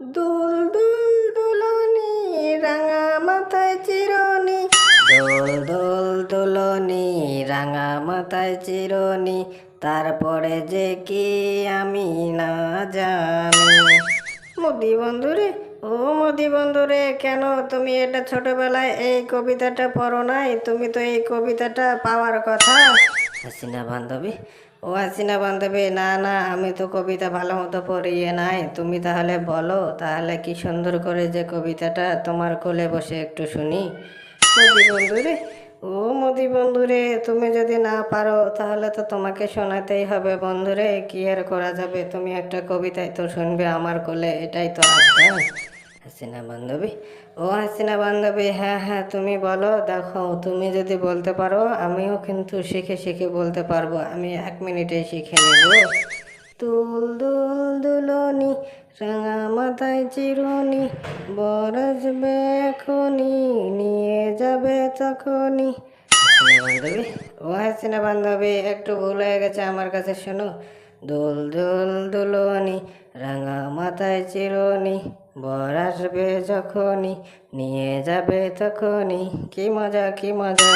দুল দুল দুলনি, রাঙা মাথায় চিরনি। দোল দোল দুলনি, রাঙা মাথায় চিরনি। তারপরে যে কি আমি না জানি। মোদি বন্ধুরে ও মোদি বন্ধুরে কেন তুমি এটা ছোটবেলায় এই কবিতাটা পড়ো নাই? তুমি তো এই কবিতাটা পাওয়ার কথা। হাসিনা বান্ধবী। ও হাসিনা বান্ধবী, না না, আমি তো কবিতা ভালো মতো পড়িয়ে নাই। তুমি তাহলে বলো, তাহলে কি সুন্দর করে যে কবিতাটা তোমার কোলে বসে একটু শুনি। মোদি বন্ধুরে ও মোদি বন্ধুরে তুমি যদি না পারো, তাহলে তো তোমাকে শোনাতেই হবে বন্ধুরে কি আর করা যাবে? তুমি একটা কবিতায় তো শুনবে আমার কোলে, এটাই তো আবদার। হাসিনা বান্ধবী। ও হাসিনা বান্ধবী হ্যাঁ হ্যাঁ তুমি বলো, দেখো, তুমি যদি বলতে পারো, আমিও কিন্তু শিখে শিখে বলতে পারব। আমি এক মিনিটে শিখে নেব। দুল দুল দুলনি, রাঙা মাথায় চিরুনি বরসবে এখনি নিয়ে যাবে তখনই বান্ধবী, ও হাসিনা বান্ধবী, একটু ভুল হয়ে গেছে আমার কাছে, শোনো। দোল দোল মাথায় চিরনি বর আসবে যখনই নিয়ে যাবে তখনই কি মজা কি মজা।